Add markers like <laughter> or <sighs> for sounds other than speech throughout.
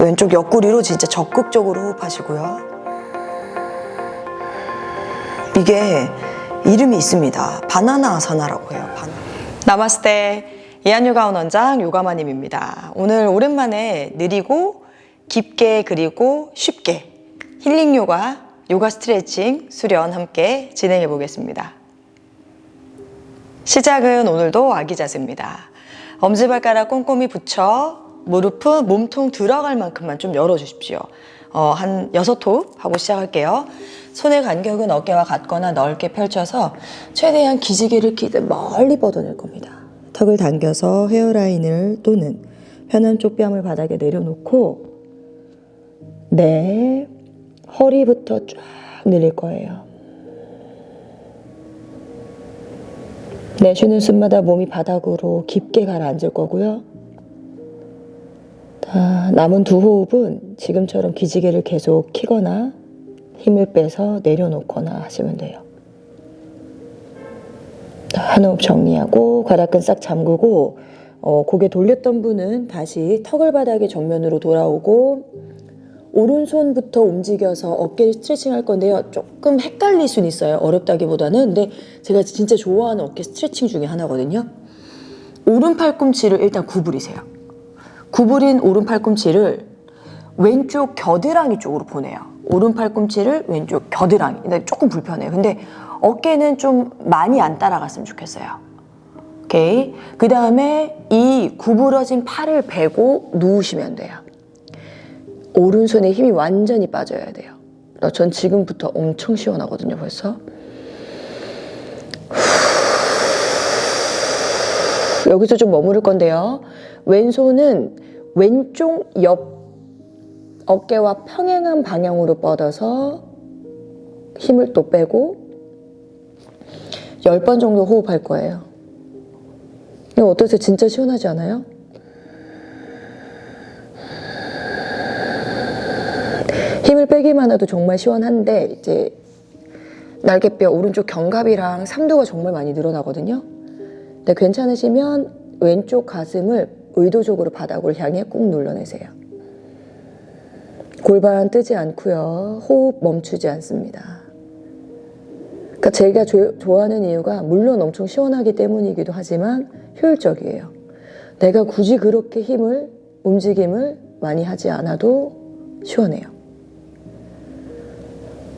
왼쪽 옆구리로 진짜 적극적으로 호흡하시고요. 이게 이름이 있습니다. 바나나 아사나라고 해요. 바나. 나마스테 이한요가 원장 요가마님입니다. 오늘 오랜만에 느리고 깊게 그리고 쉽게 힐링 요가, 요가 스트레칭, 수련 함께 진행해 보겠습니다. 시작은 오늘도 아기 자세입니다. 엄지발가락 꼼꼼히 붙여 무릎은 몸통 들어갈 만큼만 좀 열어주십시오. 어, 한 여섯 톱 하고 시작할게요. 손의 간격은 어깨와 같거나 넓게 펼쳐서 최대한 기지개를 끼듯 멀리 뻗어낼 겁니다. 턱을 당겨서 헤어라인을 또는 편한 쪽 뺨을 바닥에 내려놓고 네 허리부터 쫙 늘릴 거예요. 내쉬는 숨마다 몸이 바닥으로 깊게 가라앉을 거고요. 자, 남은 두 호흡은 지금처럼 기지개를 계속 키거나 힘을 빼서 내려놓거나 하시면 돼요. 자, 한 호흡 정리하고 과다근 싹 잠그고 어, 고개 돌렸던 분은 다시 턱을 바닥에 정면으로 돌아오고 오른손부터 움직여서 어깨 스트레칭 할 건데요. 조금 헷갈릴 수는 있어요. 어렵다기보다는. 근데 제가 진짜 좋아하는 어깨 스트레칭 중에 하나거든요. 오른 팔꿈치를 일단 구부리세요. 구부린 오른 팔꿈치를 왼쪽 겨드랑이 쪽으로 보내요. 오른 팔꿈치를 왼쪽 겨드랑이. 근데 조금 불편해요. 근데 어깨는 좀 많이 안 따라갔으면 좋겠어요. 오케이. 그 다음에 이 구부러진 팔을 베고 누우시면 돼요. 오른손에 힘이 완전히 빠져야 돼요. 나전 지금부터 엄청 시원하거든요, 벌써. 여기서 좀 머무를 건데요. 왼손은 왼쪽 옆 어깨와 평행한 방향으로 뻗어서 힘을 또 빼고 10번 정도 호흡할 거예요. 이거 어떠세요? 진짜 시원하지 않아요? 힘을 빼기만 해도 정말 시원한데 이제 날개뼈 오른쪽 견갑이랑 삼두가 정말 많이 늘어나거든요. 근데 괜찮으시면 왼쪽 가슴을 의도적으로 바닥으로 향해 꾹 눌러내세요. 골반 뜨지 않고요. 호흡 멈추지 않습니다. 그러니까 제가 조- 좋아하는 이유가 물론 엄청 시원하기 때문이기도 하지만 효율적이에요. 내가 굳이 그렇게 힘을 움직임을 많이 하지 않아도 시원해요.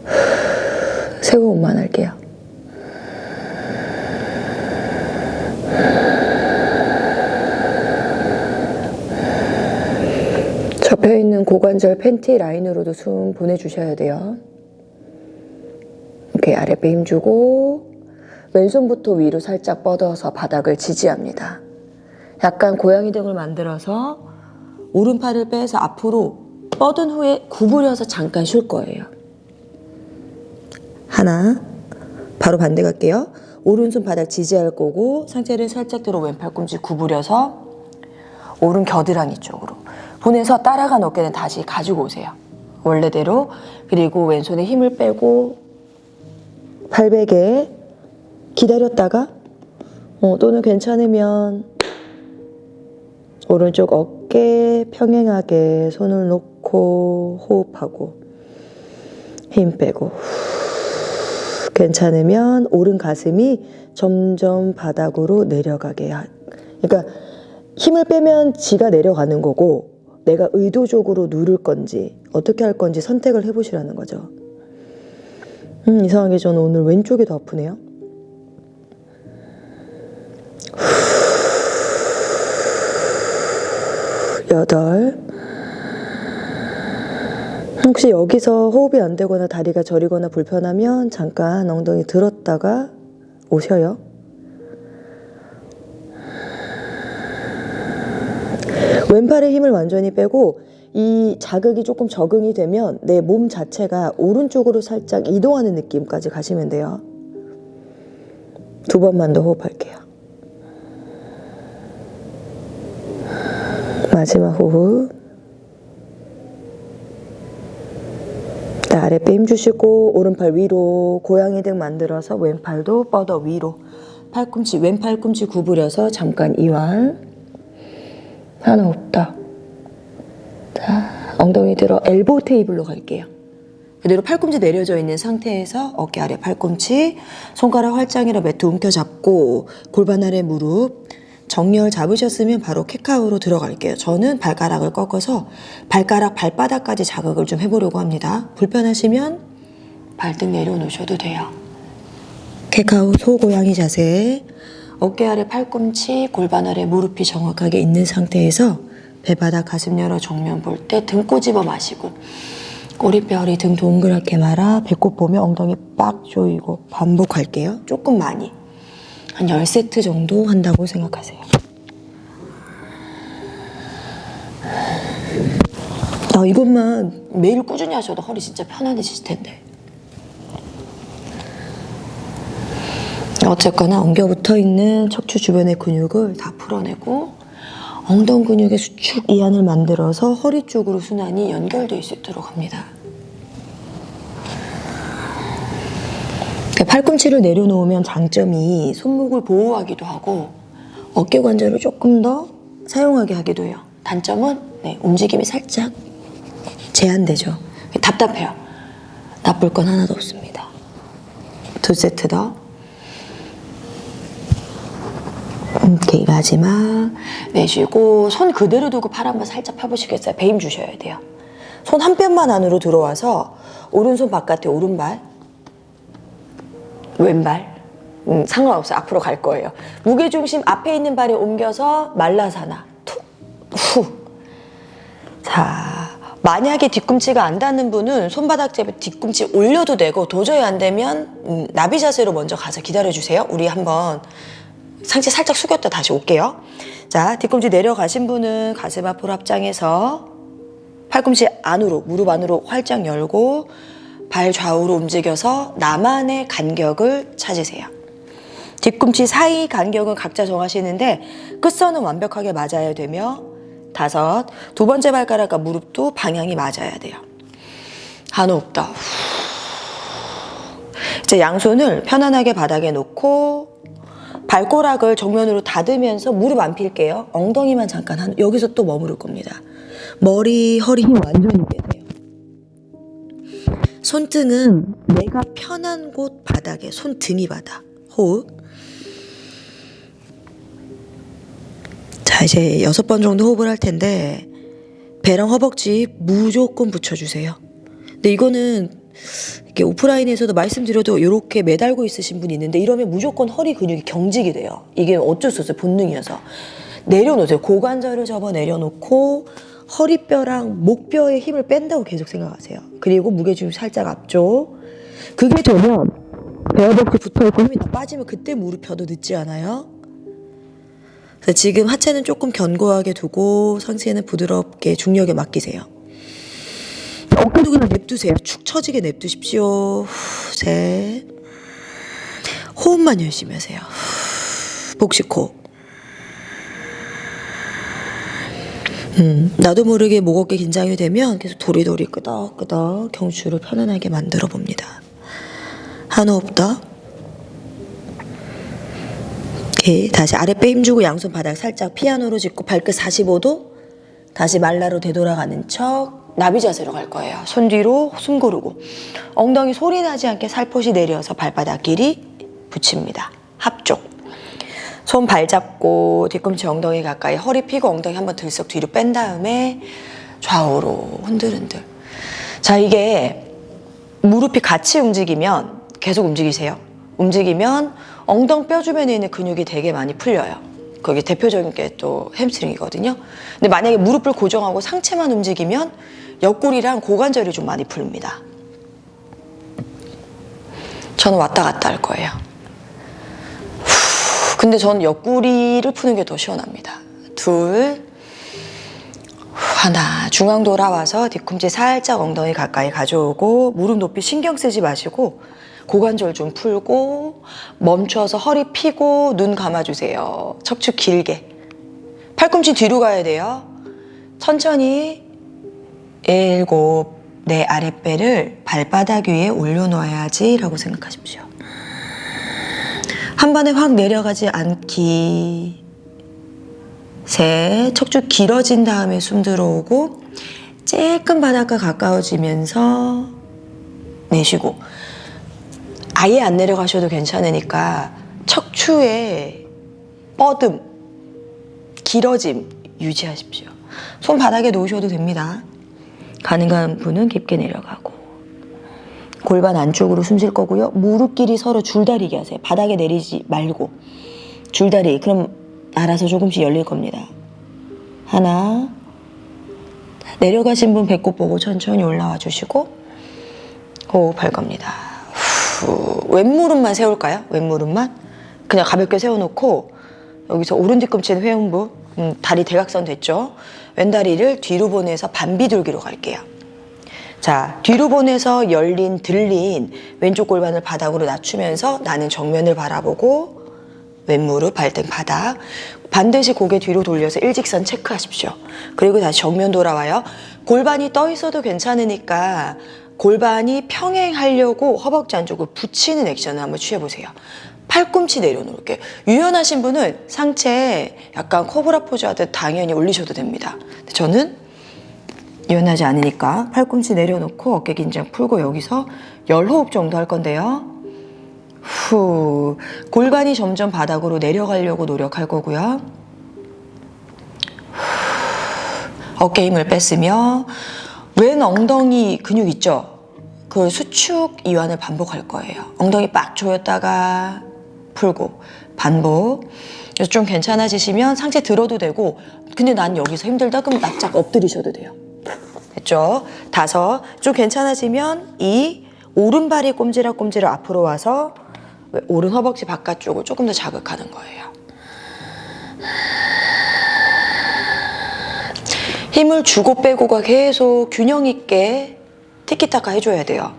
<sighs> 세 호흡만 할게요. 접혀 있는 고관절 팬티 라인으로도 숨 보내주셔야 돼요. 이렇게 아랫배 힘주고 왼손부터 위로 살짝 뻗어서 바닥을 지지합니다. 약간 고양이 등을 만들어서 오른팔을 빼서 앞으로 뻗은 후에 구부려서 잠깐 쉴 거예요. 하나, 바로 반대 갈게요. 오른손 바닥 지지할 거고 상체를 살짝 들어 왼팔꿈치 구부려서 오른 겨드랑이 쪽으로 보내서 따라간 어깨는 다시 가지고 오세요. 원래대로 그리고 왼손에 힘을 빼고 팔베개 기다렸다가 어, 또는 괜찮으면 오른쪽 어깨 평행하게 손을 놓고 호흡하고 힘 빼고 괜찮으면 오른 가슴이 점점 바닥으로 내려가게 하. 그러니까 힘을 빼면 지가 내려가는 거고 내가 의도적으로 누를 건지 어떻게 할 건지 선택을 해보시라는 거죠. 음, 이상하게 저는 오늘 왼쪽이 더 아프네요. 여덟. 혹시 여기서 호흡이 안 되거나 다리가 저리거나 불편하면 잠깐 엉덩이 들었다가 오셔요. 왼팔의 힘을 완전히 빼고 이 자극이 조금 적응이 되면 내 몸 자체가 오른쪽으로 살짝 이동하는 느낌까지 가시면 돼요. 두 번만 더 호흡할게요. 마지막 호흡. 네, 아랫배 힘주시고 오른팔 위로 고양이 등 만들어서 왼팔도 뻗어 위로 팔꿈치 왼팔꿈치 구부려서 잠깐 이완 하나 없다 자 엉덩이 들어 엘보 테이블로 갈게요. 그대로 팔꿈치 내려져 있는 상태에서 어깨 아래 팔꿈치, 손가락 활짱이라 매트 움켜잡고 골반 아래 무릎, 정렬 잡으셨으면 바로 캣카우로 들어갈게요. 저는 발가락을 꺾어서 발가락 발바닥까지 자극을 좀 해보려고 합니다. 불편하시면 발등 내려놓으셔도 돼요. 캣카우 소고양이 자세. 어깨 아래 팔꿈치, 골반 아래 무릎이 정확하게 있는 상태에서 배바닥 가슴 열어 정면 볼 때 등 꼬집어 마시고 꼬리뼈리 등 동그랗게 말아 배꼽 보며 엉덩이 빡 조이고 반복할게요. 조금 많이. 한 10세트 정도 한다고 생각하세요. 아, 이것만 매일 꾸준히 하셔도 허리 진짜 편안해지실 텐데. 어쨌거나 엉겨 붙어 있는 척추 주변의 근육을 다 풀어내고 엉덩 근육의 수축 이완을 만들어서 허리 쪽으로 순환이 연결될 수 있도록 합니다. 팔꿈치를 내려놓으면 장점이 손목을 보호하기도 하고 어깨 관절을 조금 더 사용하게 하기도 해요. 단점은 네, 움직임이 살짝 제한되죠. 답답해요. 나쁠 건 하나도 없습니다. 두 세트 더. 오케이 마지막 내쉬고 손 그대로 두고 팔 한번 살짝 펴보시겠어요? 배임 주셔야 돼요. 손 한 뼘만 안으로 들어와서 오른손 바깥에 오른발 왼발 음, 상관없어요. 앞으로 갈 거예요. 무게중심 앞에 있는 발에 옮겨서 말라사나 툭 후. 자 만약에 뒤꿈치가 안 닿는 분은 손바닥 잽에 뒤꿈치 올려도 되고 도저히 안 되면 음, 나비 자세로 먼저 가서 기다려 주세요. 우리 한번 상체 살짝 숙였다 다시 올게요. 자, 뒤꿈치 내려가신 분은 가슴 앞으로 합장해서 팔꿈치 안으로, 무릎 안으로 활짝 열고 발 좌우로 움직여서 나만의 간격을 찾으세요. 뒤꿈치 사이 간격은 각자 정하시는데 끝선은 완벽하게 맞아야 되며 다섯, 두 번째 발가락과 무릎도 방향이 맞아야 돼요. 한 호흡 더. 이제 양손을 편안하게 바닥에 놓고 발꼬락을 정면으로 닫으면서 무릎 안 필게요. 엉덩이만 잠깐 한 여기서 또 머무를 겁니다. 머리, 허리 힘 완전히 빼세요. 손등은 내가 편한 곳 바닥에 손등이 바닥. 호흡. 자, 이제 여섯 번 정도 호흡을 할 텐데 배랑 허벅지 무조건 붙여주세요. 근데 이거는 이렇게 오프라인에서도 말씀드려도 이렇게 매달고 있으신 분이 있는데 이러면 무조건 허리 근육이 경직이 돼요. 이게 어쩔 수 없어요. 본능이어서. 내려놓으세요. 고관절을 접어 내려놓고 허리뼈랑 목뼈에 힘을 뺀다고 계속 생각하세요. 그리고 무게중심 살짝 앞쪽. 그게 되면 배어벅지 붙어있고 힘이 다 빠지면 그때 무릎 펴도 늦지 않아요. 지금 하체는 조금 견고하게 두고 상체는 부드럽게 중력에 맡기세요. 어깨도 그냥 냅두세요. 축 처지게 냅두십시오. 후, 셋. 호흡만 열심히 하세요. 후, 복식 호흡. 음, 나도 모르게 목 어깨 긴장이 되면 계속 도리도리 끄덕끄덕 경추를 편안하게 만들어 봅니다. 한 호흡 더. 오케이. 다시 아랫배 힘주고 양손 바닥 살짝 피아노로 짚고 발끝 45도. 다시 말라로 되돌아가는 척 나비 자세로 갈 거예요. 손 뒤로 숨 고르고 엉덩이 소리 나지 않게 살포시 내려서 발바닥 길이 붙입니다. 합쪽. 손 발 잡고 뒤꿈치 엉덩이 가까이 허리 펴고 엉덩이 한번 들썩 뒤로 뺀 다음에 좌우로 흔들흔들. 자 이게 무릎이 같이 움직이면 계속 움직이세요. 움직이면 엉덩 뼈 주변에 있는 근육이 되게 많이 풀려요. 거기 대표적인 게 또 햄스트링이거든요. 근데 만약에 무릎을 고정하고 상체만 움직이면 옆구리랑 고관절이 좀 많이 풀립니다. 저는 왔다 갔다 할 거예요. 후, 근데 저는 옆구리를 푸는 게 더 시원합니다. 둘, 하나 중앙 돌아와서 뒤꿈치 살짝 엉덩이 가까이 가져오고 무릎 높이 신경 쓰지 마시고 고관절 좀 풀고 멈춰서 허리 펴고 눈 감아주세요. 척추 길게. 팔꿈치 뒤로 가야 돼요. 천천히 일곱 내 아랫배를 발바닥 위에 올려놓아야지 라고 생각하십시오. 한 번에 확 내려가지 않기 셋 척추 길어진 다음에 숨 들어오고 쬐끔 바닥과 가까워지면서 내쉬고 아예 안 내려가셔도 괜찮으니까 척추의 뻗음, 길어짐 유지하십시오. 손 바닥에 놓으셔도 됩니다. 가능한 분은 깊게 내려가고 골반 안쪽으로 숨 쉴 거고요. 무릎끼리 서로 줄다리기 하세요. 바닥에 내리지 말고 줄다리. 그럼 알아서 조금씩 열릴 겁니다. 하나 내려가신 분 배꼽 보고 천천히 올라와 주시고 호흡할 겁니다. 후. 왼무릎만 세울까요? 왼무릎만 그냥 가볍게 세워놓고 여기서 오른 뒤꿈치는 회음부 음, 다리 대각선 됐죠? 왼다리를 뒤로 보내서 반비둘기로 갈게요. 자, 뒤로 보내서 열린 들린 왼쪽 골반을 바닥으로 낮추면서 나는 정면을 바라보고 왼무릎 발등 바닥 반드시 고개 뒤로 돌려서 일직선 체크하십시오. 그리고 다시 정면 돌아와요. 골반이 떠 있어도 괜찮으니까 골반이 평행하려고 허벅지 안쪽을 붙이는 액션을 한번 취해보세요. 팔꿈치 내려놓을게요. 유연하신 분은 상체 약간 코브라 포즈 하듯 당연히 올리셔도 됩니다. 저는 유연하지 않으니까 팔꿈치 내려놓고 어깨 긴장 풀고 여기서 열 호흡 정도 할 건데요. 후 골반이 점점 바닥으로 내려가려고 노력할 거고요. 후, 어깨 힘을 뺐으며 왼 엉덩이 근육 있죠? 그 수축 이완을 반복할 거예요. 엉덩이 빡 조였다가 풀고 반복. 그래서 좀 괜찮아지시면 상체 들어도 되고 근데 난 여기서 힘들다 그럼 납작 엎드리셔도 돼요. 됐죠? 다섯. 좀 괜찮아지면 이 오른발이 꼼지락꼼지락 앞으로 와서 오른 허벅지 바깥쪽을 조금 더 자극하는 거예요. 힘을 주고 빼고가 계속 균형 있게 티키타카 해줘야 돼요.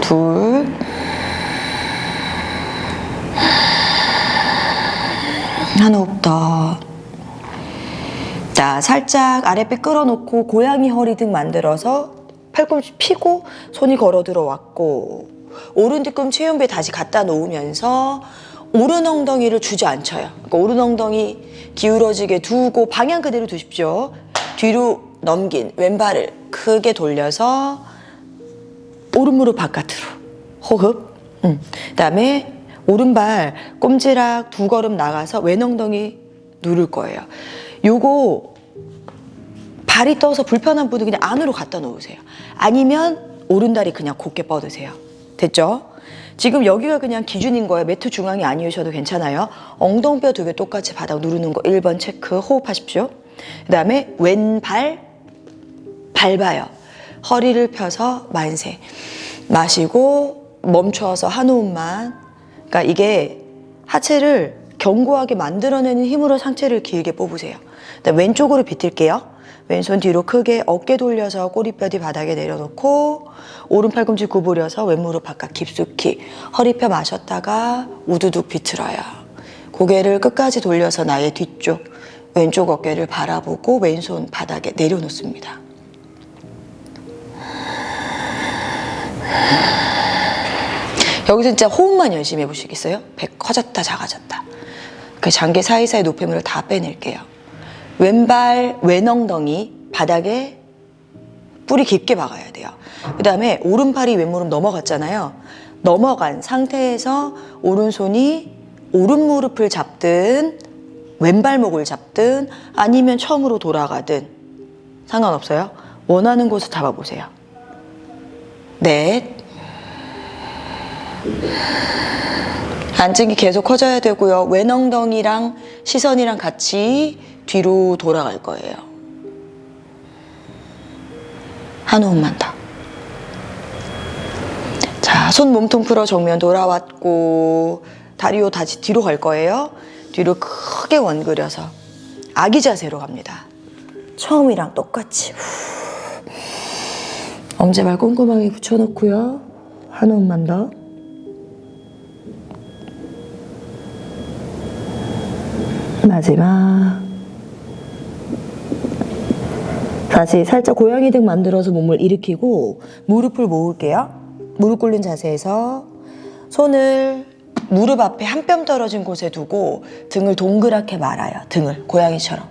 둘. 한 호흡 더. 자, 살짝 아랫배 끌어놓고 고양이 허리 등 만들어서 팔꿈치 피고 손이 걸어 들어왔고 오른 뒤꿈치 회음부에 다시 갖다 놓으면서 오른 엉덩이를 않쳐요. 그러니까 오른 엉덩이 기울어지게 두고 방향 그대로 두십시오. 뒤로 넘긴 왼발을 크게 돌려서 오른 무릎 바깥으로 호흡. 음. 그다음에 오른발 꼼지락 두 걸음 나가서 왼 엉덩이 누를 거예요. 요거 발이 떠서 불편한 분은 그냥 안으로 갖다 놓으세요. 아니면 오른다리 그냥 곧게 뻗으세요. 됐죠? 지금 여기가 그냥 기준인 거예요. 매트 중앙이 아니으셔도 괜찮아요. 엉덩뼈 두 개 똑같이 바닥 누르는 거 1번 체크 호흡하십시오. 그 다음에 왼발 밟아요. 허리를 펴서 만세. 마시고 멈춰서 한 호흡만. 그러니까 이게 하체를 견고하게 만들어내는 힘으로 상체를 길게 뽑으세요. 왼쪽으로 비틀게요. 왼손 뒤로 크게 어깨 돌려서 꼬리뼈 뒤 바닥에 내려놓고 오른 팔꿈치 구부려서 왼무릎 바깥 깊숙이 허리 펴 마셨다가 우두둑 비틀어요. 고개를 끝까지 돌려서 나의 뒤쪽 왼쪽 어깨를 바라보고 왼손 바닥에 내려놓습니다. 여기서 진짜 호흡만 열심히 해보시겠어요? 배 커졌다 작아졌다. 그 장기 사이사이 노폐물을 다 빼낼게요. 왼발 왼엉덩이 바닥에 뿌리 깊게 박아야 돼요. 그 다음에 오른팔이 왼무릎 넘어갔잖아요. 넘어간 상태에서 오른손이 오른 무릎을 잡든 왼발목을 잡든 아니면 처음으로 돌아가든 상관없어요. 원하는 곳을 잡아보세요. 넷. 안증이 계속 커져야 되고요. 왼엉덩이랑 시선이랑 같이 뒤로 돌아갈 거예요. 한 호흡만 더. 자, 손 몸통 풀어 정면 돌아왔고 다리로 다시 뒤로 갈 거예요. 뒤로 크게 원그려서 아기 자세로 갑니다. 처음이랑 똑같이. 후. 엄지발 꼼꼼하게 붙여놓고요. 한 호흡만 더. 마지막. 다시 살짝 고양이 등 만들어서 몸을 일으키고 무릎을 모을게요. 무릎 꿇는 자세에서 손을 무릎 앞에 한 뼘 떨어진 곳에 두고 등을 동그랗게 말아요. 등을 고양이처럼.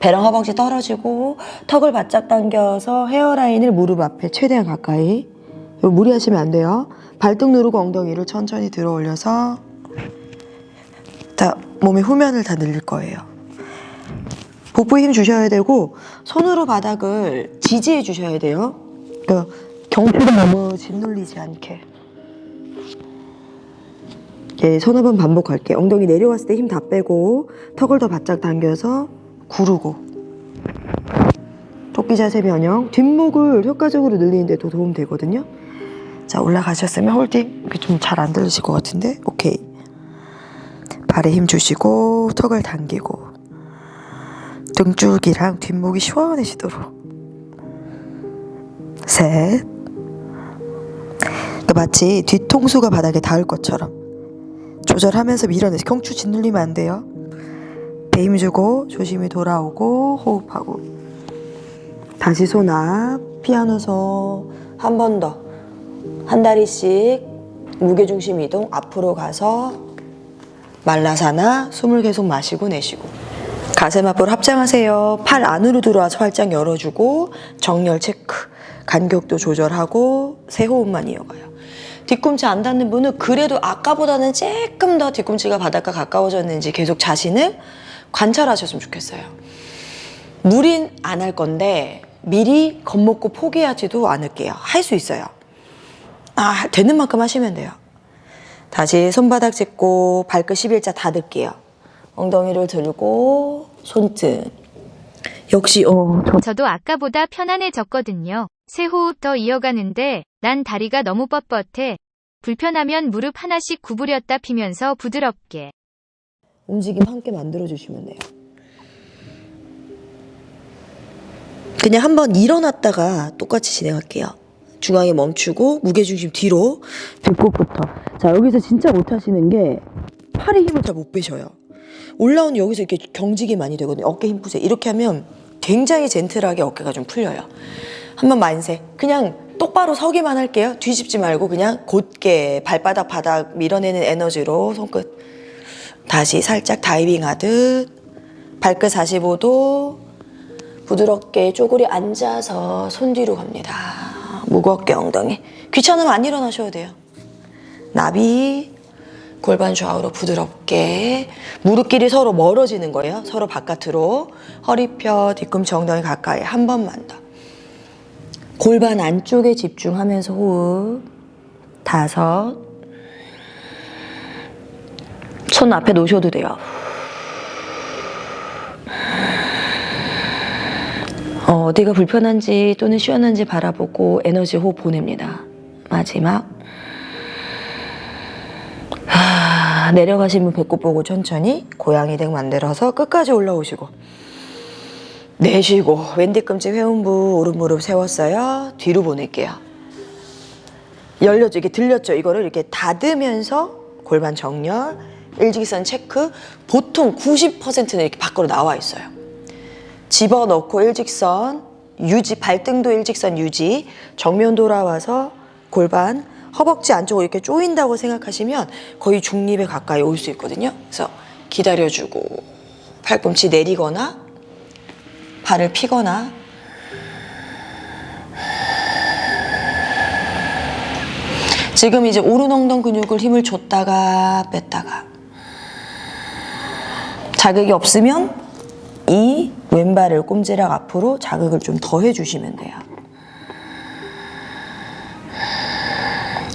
배랑 허벅지 떨어지고 턱을 바짝 당겨서 헤어라인을 무릎 앞에 최대한 가까이. 무리하시면 안 돼요. 발등 누르고 엉덩이를 천천히 들어 올려서 자, 몸의 후면을 다 늘릴 거예요. 복부에 힘 주셔야 되고 손으로 바닥을 지지해 주셔야 돼요. 그러니까 경추가 너무 짓눌리지 않게. 예, 서너 번 반복할게요. 엉덩이 내려왔을 때 힘 다 빼고 턱을 더 바짝 당겨서 구르고. 토끼 자세 변형. 뒷목을 효과적으로 늘리는데 도 도움 되거든요. 자 올라가셨으면 홀딩. 좀 잘 안 들리실 것 같은데? 오케이. 발에 힘 주시고 턱을 당기고. 등줄기랑 뒷목이 시원해지도록. 셋. 마치 뒤통수가 바닥에 닿을 것처럼 조절하면서 밀어내서 경추 짓눌리면 안 돼요. 배힘 주고 조심히 돌아오고 호흡하고. 다시 손 앞. 피아노서 한 번 더. 한 다리씩 무게중심 이동. 앞으로 가서 말라사나 숨을 계속 마시고 내쉬고. 가슴 앞으로 합장하세요. 팔 안으로 들어와서 활짝 열어주고 정렬 체크. 간격도 조절하고 세 호흡만 이어가요. 뒤꿈치 안 닿는 분은 그래도 아까보다는 조금 더 뒤꿈치가 바닥과 가까워졌는지 계속 자신을 관찰하셨으면 좋겠어요. 무린 안 할 건데 미리 겁먹고 포기하지도 않을게요. 할 수 있어요. 아, 되는 만큼 하시면 돼요. 다시 손바닥 짚고 발끝 11자 닫을게요. 엉덩이를 들고 손등. 역시 어, 저 저도 아까보다 편안해졌거든요. 세 호흡 더 이어가는데 난 다리가 너무 뻣뻣해. 불편하면 무릎 하나씩 구부렸다 피면서 부드럽게. 움직임 함께 만들어 주시면 돼요. 그냥 한번 일어났다가 똑같이 진행할게요. 중앙에 멈추고 무게중심 뒤로 배꼽부터. 자 여기서 진짜 못하시는 게 팔에 힘을 잘 못 빼셔요. 올라오는 여기서 이렇게 경직이 많이 되거든요. 어깨 힘 푸세요. 이렇게 하면 굉장히 젠틀하게 어깨가 좀 풀려요. 한번 만세. 그냥 똑바로 서기만 할게요. 뒤집지 말고 그냥 곧게 발바닥 바닥 밀어내는 에너지로 손끝 다시 살짝 다이빙 하듯 발끝 45도 부드럽게 쪼그리 앉아서 손 뒤로 갑니다. 무겁게 엉덩이. 귀찮으면 안 일어나셔도 돼요. 나비 골반 좌우로 부드럽게 무릎끼리 서로 멀어지는 거예요. 서로 바깥으로 허리 펴 뒤꿈치 엉덩이 가까이 한 번만 더. 골반 안쪽에 집중하면서 호흡 다섯 손 앞에 놓으셔도 돼요. 어, 어디가 불편한지 또는 시원한지 바라보고 에너지 호흡 보냅니다. 마지막. 하, 내려가시면 배꼽 보고 천천히 고양이 등 만들어서 끝까지 올라오시고 내쉬고 왼 뒤 꿈치 회음부 오른 무릎 세웠어요. 뒤로 보낼게요. 열렸죠? 이게 들렸죠? 이거를 이렇게 닫으면서 골반 정렬, 일직선 체크. 보통 90%는 이렇게 밖으로 나와 있어요. 집어넣고 일직선 유지, 발등도 일직선 유지, 정면 돌아와서 골반, 허벅지 안쪽으로 이렇게 조인다고 생각하시면 거의 중립에 가까이 올 수 있거든요. 그래서 기다려주고 팔꿈치 내리거나 발을 피거나 지금 이제 오른 엉덩 근육을 힘을 줬다가 뺐다가 자극이 없으면 이 왼발을 꼼지락 앞으로 자극을 좀 더 해주시면 돼요.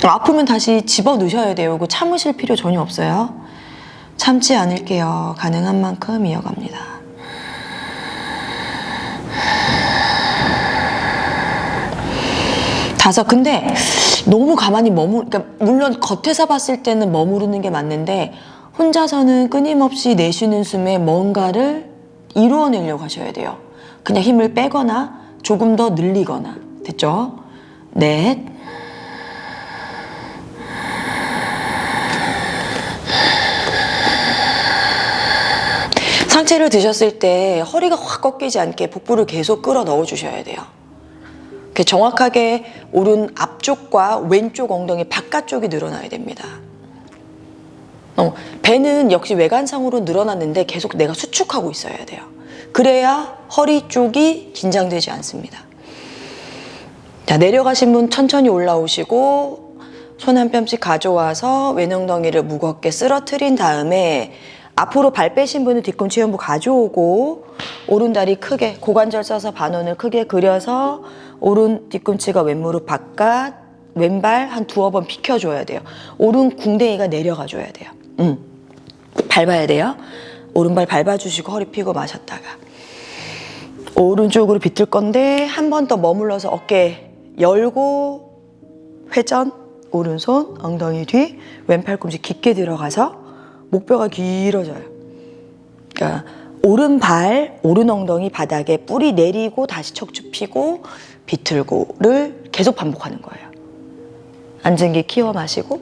아프면 다시 집어 넣으셔야 돼요. 이거 참으실 필요 전혀 없어요. 참지 않을게요. 가능한 만큼 이어갑니다. 다섯. 근데 너무 가만히 머무, 그러니까 물론 겉에서 봤을 때는 머무르는 게 맞는데 혼자서는 끊임없이 내쉬는 숨에 뭔가를 이루어내려고 하셔야 돼요. 그냥 힘을 빼거나 조금 더 늘리거나. 됐죠? 넷. 상체를 드셨을 때 허리가 확 꺾이지 않게 복부를 계속 끌어 넣어 주셔야 돼요. 정확하게 오른 앞쪽과 왼쪽 엉덩이 바깥쪽이 늘어나야 됩니다. 어, 배는 역시 외관상으로 늘어났는데 계속 내가 수축하고 있어야 돼요. 그래야 허리 쪽이 긴장되지 않습니다. 자, 내려가신 분 천천히 올라오시고 손 한 뼘씩 가져와서 왼 엉덩이를 무겁게 쓰러트린 다음에 앞으로 발 빼신 분은 뒤꿈치 전부 가져오고 오른 다리 크게 고관절 써서 반원을 크게 그려서 오른 뒤꿈치가 왼무릎 바깥 왼발 한 두어 번 비켜줘야 돼요. 오른 궁뎅이가 내려가 줘야 돼요. 음. 밟아야 돼요. 오른발 밟아주시고 허리 펴고 마셨다가 오른쪽으로 비틀 건데 한 번 더 머물러서 어깨 열고 회전 오른손 엉덩이 뒤 왼팔 꿈치 깊게 들어가서 목뼈가 길어져요. 그러니까 오른발 오른 엉덩이 바닥에 뿌리 내리고 다시 척추 펴고 비틀고를 계속 반복하는 거예요. 앉은 기 키워 마시고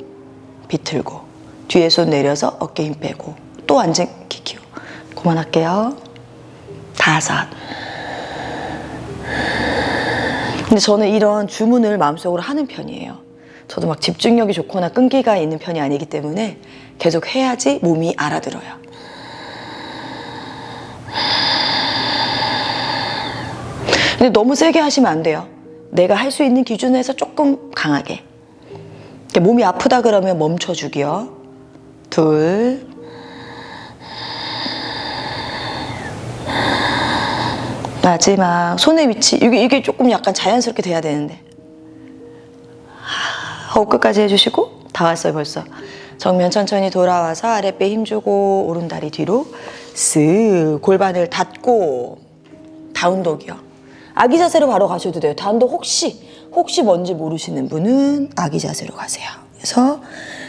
비틀고 뒤에 손 내려서 어깨 힘 빼고 또 앉은 기 키워 그만할게요. 다섯 근데 저는 이런 주문을 마음속으로 하는 편이에요. 저도 막 집중력이 좋거나 끈기가 있는 편이 아니기 때문에 계속 해야지 몸이 알아들어요. 근데 너무 세게 하시면 안 돼요. 내가 할 수 있는 기준에서 조금 강하게. 몸이 아프다 그러면 멈춰주기요. 둘. 마지막 손의 위치 이게 이게 조금 약간 자연스럽게 돼야 되는데 하, 호흡 끝까지 해주시고 다 왔어요 벌써 정면 천천히 돌아와서 아랫배 힘주고 오른 다리 뒤로 쓱 골반을 닫고 다운독이요 아기 자세로 바로 가셔도 돼요 다운독 혹시 혹시 뭔지 모르시는 분은 아기 자세로 가세요 그래서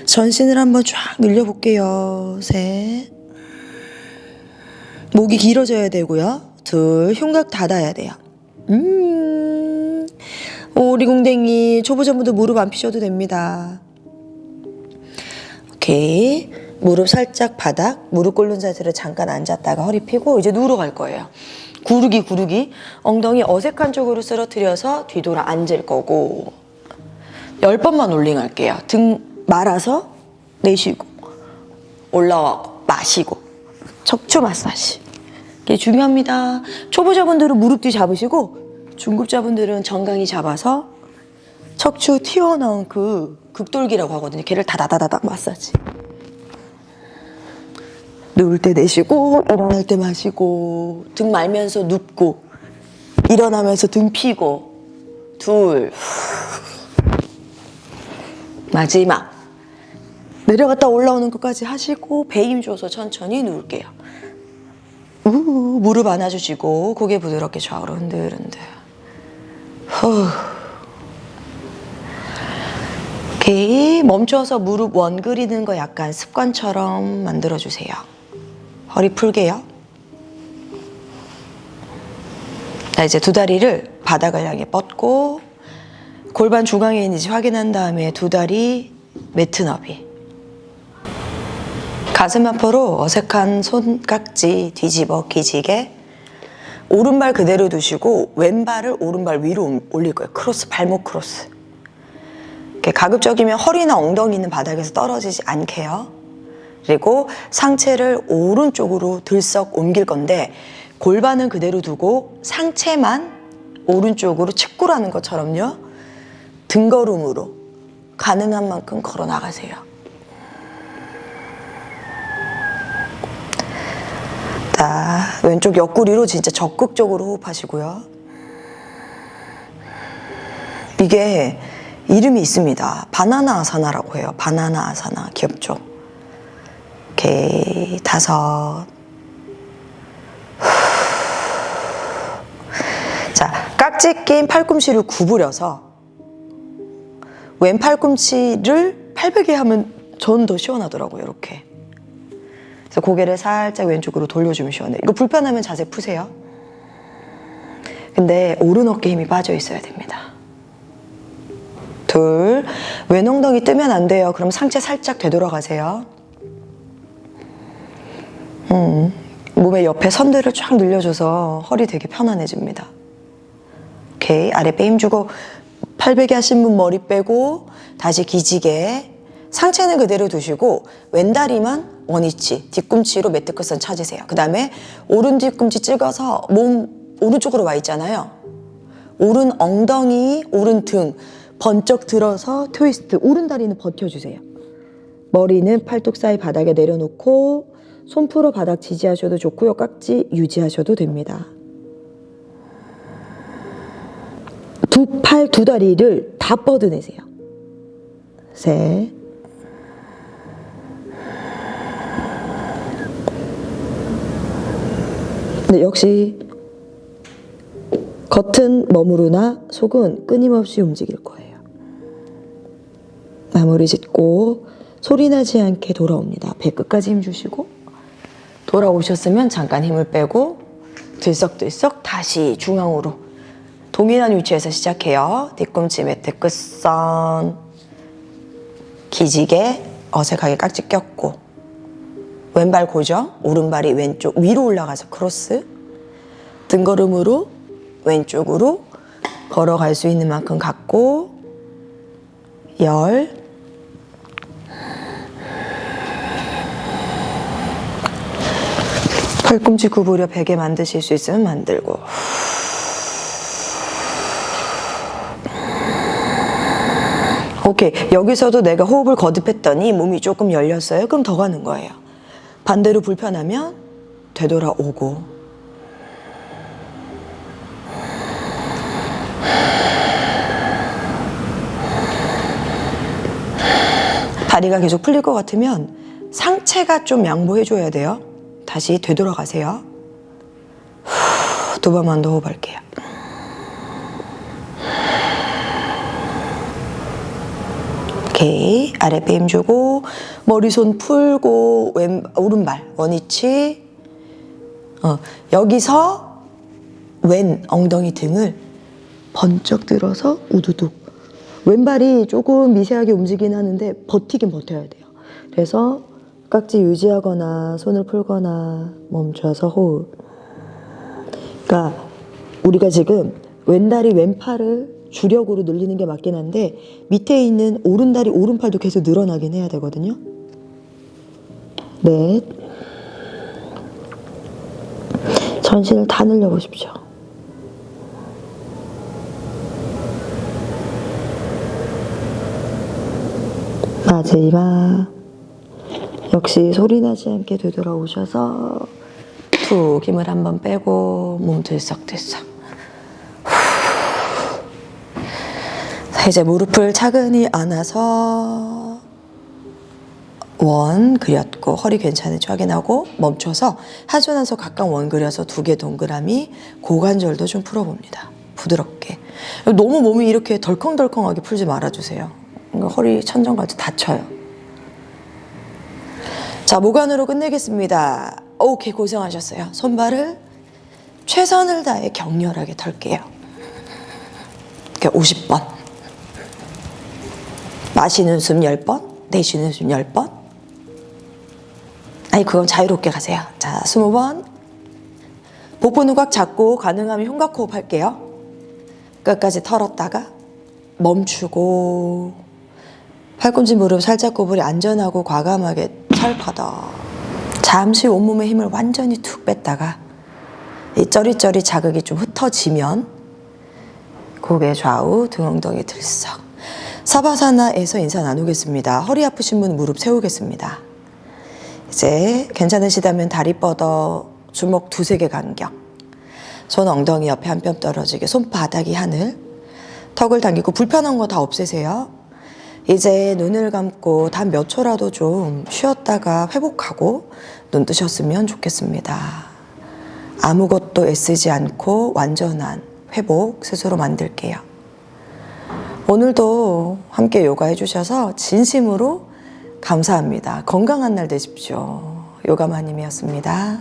전신을 한번 쫙 늘려볼게요 셋 목이 길어져야 되고요. 둘, 흉곽 닫아야 돼요. 음, 오리궁뎅이 초보자분들 무릎 안 피셔도 됩니다. 오케이. 무릎 살짝 바닥, 무릎 꿇는 자세로 잠깐 앉았다가 허리 펴고 이제 누우러 갈 거예요. 구르기 구르기 엉덩이 어색한 쪽으로 쓰러뜨려서 뒤돌아 앉을 거고 열 번만 올링 할게요. 등 말아서 내쉬고 올라와고 마시고 척추 마사지. 이게 중요합니다. 초보자분들은 무릎 뒤 잡으시고 중급자분들은 정강이 잡아서 척추 튀어나온 그 극돌기라고 하거든요. 걔를 다다다다다 마사지. 누울 때 내쉬고 일어날 때 마시고 등 말면서 눕고 일어나면서 등 피고 둘 마지막 내려갔다 올라오는 것까지 하시고 배 힘 줘서 천천히 누울게요. 우 무릎 안아주시고 고개 부드럽게 좌우로 흔들흔들. 후. 오케이 멈춰서 무릎 원 그리는 거 약간 습관처럼 만들어 주세요. 허리 풀게요. 자 이제 두 다리를 바닥을 향해 뻗고 골반 중앙에 있는지 확인한 다음에 두 다리 매트 너비. 가슴 앞으로 어색한 손깍지 뒤집어 기지개 오른발 그대로 두시고 왼발을 오른발 위로 올릴 거예요. 크로스 발목 크로스. 가급적이면 허리나 엉덩이는 바닥에서 떨어지지 않게요. 그리고 상체를 오른쪽으로 들썩 옮길 건데 골반은 그대로 두고 상체만 오른쪽으로 측구라는 것처럼요. 등걸음으로 가능한 만큼 걸어 나가세요. 자, 왼쪽 옆구리로 진짜 적극적으로 호흡하시고요. 이게 이름이 있습니다. 바나나 아사나라고 해요. 바나나 아사나. 귀엽죠? 오케이. 다섯. 자, 깍지 낀 팔꿈치를 구부려서 왼 팔꿈치를 팔베개 하면 전 더 시원하더라고요. 이렇게. 그래서 고개를 살짝 왼쪽으로 돌려주면 시원해요. 이거 불편하면 자세 푸세요. 근데 오른 어깨 힘이 빠져 있어야 됩니다. 둘, 왼 엉덩이 뜨면 안 돼요. 그럼 상체 살짝 되돌아가세요. 음, 몸의 옆에 선들을 쫙 늘려줘서 허리 되게 편안해집니다. 오케이, 아랫배 힘주고 팔베개 하신 분 머리 빼고 다시 기지개 상체는 그대로 두시고 왼다리만 원위치, 뒤꿈치로 매트 끝선 찾으세요. 그 다음에 오른 뒤꿈치 찍어서 몸 오른쪽으로 와 있잖아요. 오른 엉덩이, 오른 등 번쩍 들어서 트위스트. 오른 다리는 버텨주세요. 머리는 팔뚝 사이 바닥에 내려놓고 손 풀어 바닥 지지하셔도 좋고요. 깍지 유지하셔도 됩니다. 두 팔, 두 다리를 다 뻗어내세요. 셋. 네, 역시 겉은 머무르나 속은 끊임없이 움직일 거예요. 마무리 짓고 소리 나지 않게 돌아옵니다. 배 끝까지 힘 주시고 돌아오셨으면 잠깐 힘을 빼고 들썩들썩 다시 중앙으로 동일한 위치에서 시작해요. 뒤꿈치 매트 끝선 기지개 어색하게 깍지 꼈고 왼발 고정 오른발이 왼쪽 위로 올라가서 크로스 등걸음으로 왼쪽으로 걸어갈 수 있는 만큼 갖고 열 팔꿈치 구부려 베개 만드실 수 있으면 만들고. 오케이. 여기서도 내가 호흡을 거듭했더니 몸이 조금 열렸어요? 그럼 더 가는 거예요. 반대로 불편하면 되돌아오고. 다리가 계속 풀릴 것 같으면 상체가 좀 양보해 줘야 돼요. 다시 되돌아가세요. 후, 두 번만 더 호흡할게요. 오케이 아랫배 힘 주고 머리손 풀고 왼 오른발 원위치 어, 여기서 왼 엉덩이 등을 번쩍 들어서 우두둑 왼발이 조금 미세하게 움직이긴 하는데 버티긴 버텨야 돼요. 그래서 깍지 유지하거나 손을 풀거나 멈춰서 호흡. 그러니까 우리가 지금 왼다리 왼팔을 주력으로 늘리는 게 맞긴 한데 밑에 있는 오른다리 오른팔도 계속 늘어나긴 해야 되거든요. 넷. 전신을 다 늘려보십시오. 마지막 역시 소리 나지 않게 되돌아오셔서 툭 힘을 한번 빼고 몸 들썩들썩 후. 자, 이제 무릎을 차근히 안아서 원 그렸고 허리 괜찮은지 확인하고 멈춰서 한손한손 가까운 원 그려서 두 개 동그라미 고관절도 좀 풀어봅니다. 부드럽게. 너무 몸이 이렇게 덜컹덜컹하게 풀지 말아주세요. 그러니까 허리 천정까지 다쳐요. 자, 모관으로 끝내겠습니다. 오케이, 고생하셨어요. 손발을 최선을 다해 격렬하게 털게요. 이렇게 50번. 마시는 숨 10번, 내쉬는 숨 10번. 아니, 그건 자유롭게 가세요. 자, 20번. 복부는 꽉 잡고 가능하면 흉곽 호흡 할게요. 끝까지 털었다가 멈추고 팔꿈치 무릎 살짝 구부리 안전하고 과감하게 철퍼덕 잠시 온몸의 힘을 완전히 툭 뺐다가 이 쩌리쩌리 자극이 좀 흩어지면 고개 좌우 등 엉덩이 들썩. 사바사나에서 인사 나누겠습니다. 허리 아프신 분 무릎 세우겠습니다. 이제 괜찮으시다면 다리 뻗어 주먹 두세 개 간격. 손 엉덩이 옆에 한 뼘 떨어지게 손바닥이 하늘. 턱을 당기고 불편한 거 다 없애세요 이제 눈을 감고 단 몇 초라도 좀 쉬었다가 회복하고 눈 뜨셨으면 좋겠습니다. 아무것도 애쓰지 않고 완전한 회복 스스로 만들게요. 오늘도 함께 요가 해주셔서 진심으로 감사합니다. 건강한 날 되십시오. 요가마님이었습니다.